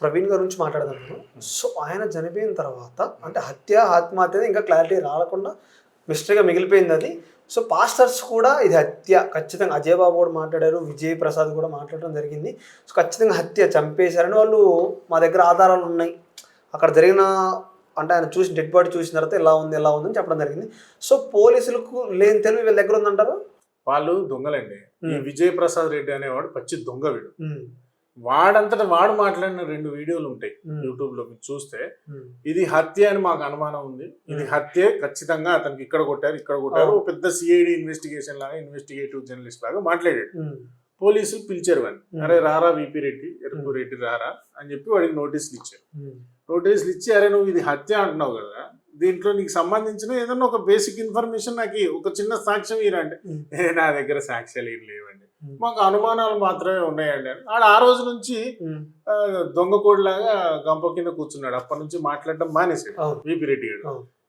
ప్రవీణ్ గారి నుంచి మాట్లాడదాం మనం. సో ఆయన చనిపోయిన తర్వాత అంటే హత్య ఆత్మహత్య ఇంకా క్లారిటీ రాకుండా మిస్టరీగా మిగిలిపోయింది అది. సో పాస్టర్స్ కూడా ఇది హత్య. ఖచ్చితంగా అజయ్ బాబు కూడా మాట్లాడారు విజయ్ ప్రసాద్ కూడా మాట్లాడడం జరిగింది. సో ఖచ్చితంగా హత్య చంపేశారని వాళ్ళు మా దగ్గర ఆధారాలు ఉన్నాయి. అక్కడ జరిగిన అంటే ఆయన చూసి డెడ్ బాడీ చూసిన తర్వాత ఎలా ఉంది ఎలా ఉంది అని చెప్పడం జరిగింది. సో పోలీసులకు లేని తెలివి వీళ్ళ దగ్గర ఉందంటారు? వాళ్ళు దొంగలండి. విజయ్ ప్రసాద్ రెడ్డి అనేవాడు పచ్చి దొంగ వీడు. వాడంతటా వాడు మాట్లాడిన రెండు వీడియోలు ఉంటాయి యూట్యూబ్లో మీరు చూస్తే. ఇది హత్య అని మాకు అనుమానం ఉంది. ఇది. హత్యే ఖచ్చితంగా అతనికి ఇక్కడ కొట్టారు ఇక్కడ కొట్టారు. పెద్ద సిఐడి ఇన్వెస్టిగేషన్ లాగా ఇన్వెస్టిగేటివ్ జర్నలిస్ట్ లాగా మాట్లాడాడు. పోలీసులు పిలిచారు వాడిని. ఉమ్. అరే రారా విపి రెడ్డి ఎరుపు రెడ్డి రారా అని చెప్పి వాడికి నోటీసులు ఇచ్చారు. నోటీసులు ఇచ్చి అరే నువ్వు ఇది హత్య అంటున్నావు కదా దీంట్లో నీకు సంబంధించిన ఏదన్నా ఒక బేసిక్ ఇన్ఫర్మేషన్ నాకు. ఒక చిన్న సాక్ష్యం. "ఏ, నా దగ్గర సాక్ష్యాలు ఏం లేవండి. మాకు అనుమానాలు మాత్రమే ఉన్నాయండి. ఆడ ఆ రోజు నుంచి దొంగ కోడిలాగా గంప కింద కూర్చున్నాడు. అప్పటి నుంచి మాట్లాడడం మానేసాడు విపి రెడ్డి గారు.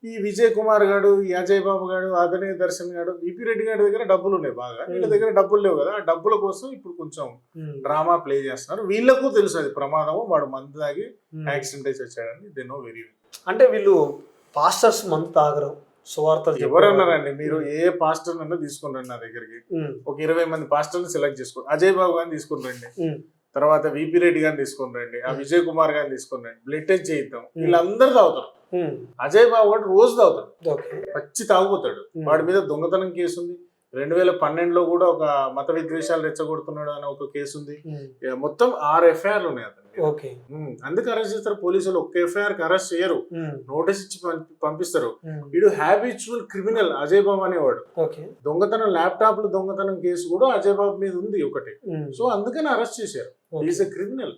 ఈ విజయ్ కుమార్ గారు ఈ అజయ్ బాబు గారు అభినయ్ దర్శన్ గారు విపి రెడ్డి గారి దగ్గర డబ్బులు ఉన్నాయి బాగా. వీళ్ళ దగ్గర డబ్బులు లేవు కదా. ఆ డబ్బుల కోసం ఇప్పుడు కొంచెం డ్రామా ప్లే చేస్తున్నారు. వీళ్ళకు తెలుసు అది ప్రమాదము వాడు మందు తాగి. యాక్సిడెంట్ అయితే వచ్చాడని దే నో వెరీ అంటే వీళ్ళు పాస్టర్స్ మంత్ తాగరు సువార్తలు. ఎవరన్నారండి? మీరు ఏ పాస్టర్ అన్నా తీసుకుని నా దగ్గరికి. ఒక ఇరవై మంది పాస్టర్ని సెలెక్ట్ చేసుకోండి. అజయ్ బాబు గారిని తీసుకుని రండి తర్వాత విపి రెడ్డి గారిని తీసుకుని రండి ఆ. విజయ్ కుమార్ గారిని తీసుకుని రండి బ్లడ్ టెస్ట్ చేయిద్దాం. వీళ్ళందరూ తాగుతారు. అజయ్ బాబు గారు రోజు తాగుతాడు. పచ్చి తాగుతాడు Hmm. వాడి మీద దొంగతనం కేసు ఉంది రెండు వేల పన్నెండులో కూడా ఒక మత విద్వేషాలు రెచ్చగొడుతున్నాడు అనే ఒక కేసు ఉంది ఇక మొత్తం ఆరు ఎఫ్ఐఆర్లు ఉన్నాయి అతను ఓకే అందుకు అరెస్ట్ చేస్తారు పోలీసులు ఒక్క ఎఫ్ఐఆర్కి అరెస్ట్ చేయరు నోటీస్ ఇచ్చి పంపి- పంపిస్తారు. ఉమ్, వీడు హ్యాబిచువల్ క్రిమినల్ అజయ్ బాబు అనేవాడు. దొంగతనం ల్యాప్టాప్లు దొంగతనం కేసు కూడా అజయ్ బాబు మీద ఉంది ఒకటి. సో అందుకని అరెస్ట్ చేశారు. Is a criminal